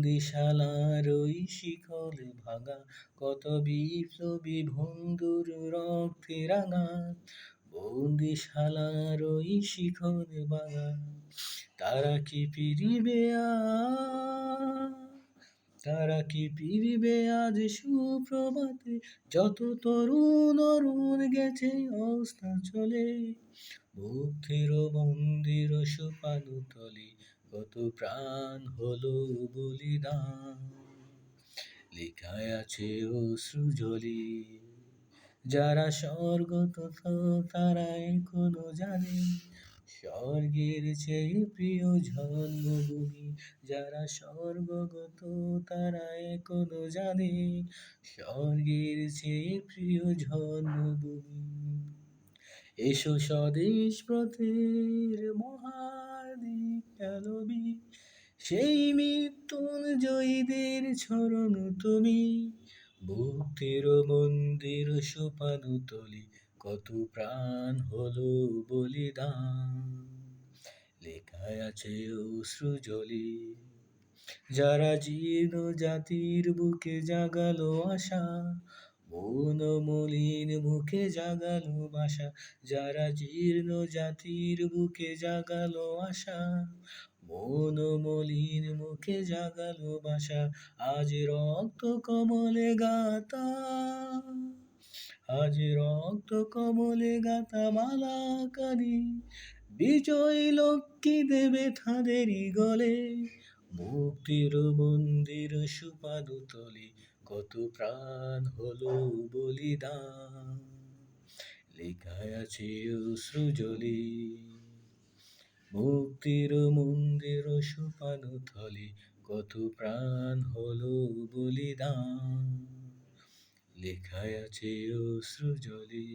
বন্দিশালার ওই শিকল ভাঙা, কত বিপ্লবী বন্ধুর রক্তে রাঙা বন্দিশালার ওই শিকল ভাঙা, তারা কি ফিরিবে তারা কি ফিরবে আজ সুপ্রভাতে? যত তরুণ অরুণ গেছে অবস্থা চলে মুক্তির মন্দির সোপানু তলে কত প্রাণ হলো বলিদান। লেখায় আছে অশ্রুজলি যারা স্বর্গত তারা এখনও জানে। স্বর্গের চেয়ে প্রিয় জন্মভূমি, যারা স্বর্গগত তারা এখনও জানে। স্বর্গের চেয়ে প্রিয় জন্মভূমি এসো স্বদেশ ব্রতের মহাদিক আলোবি সেই মৃত্যুঞ্জয়ীদের ছরণ তুমি। ভক্তির মন্দির সোপানু তলি, কত প্রাণ হলো বলিদান। লেখায় আছে অশ্রুজলি যারা জীর্ণ জাতির বুকে জাগালো আশা মলিন মুখে জাগালো বাসা, যারা জীর্ণ জাতির বুকে জাগালো আশা। মন মলিন মুখে জাগালো বাসা, আজ রক্ত কমলে গাতা আজ রক্ত কমলে গাতা মালা কানি বিজয় লক্ষ্মী দেবে তাদেরই গলে। মুক্তির মন্দির সুপাদু তলে, কত প্রাণ হলো বলিদান। লেখায় আছে অশ্রুজলি মুক্তির মন্দির সোপানো থলে, কত প্রাণ হলো বলিদান। লেখায় আছে অশ্রুজলি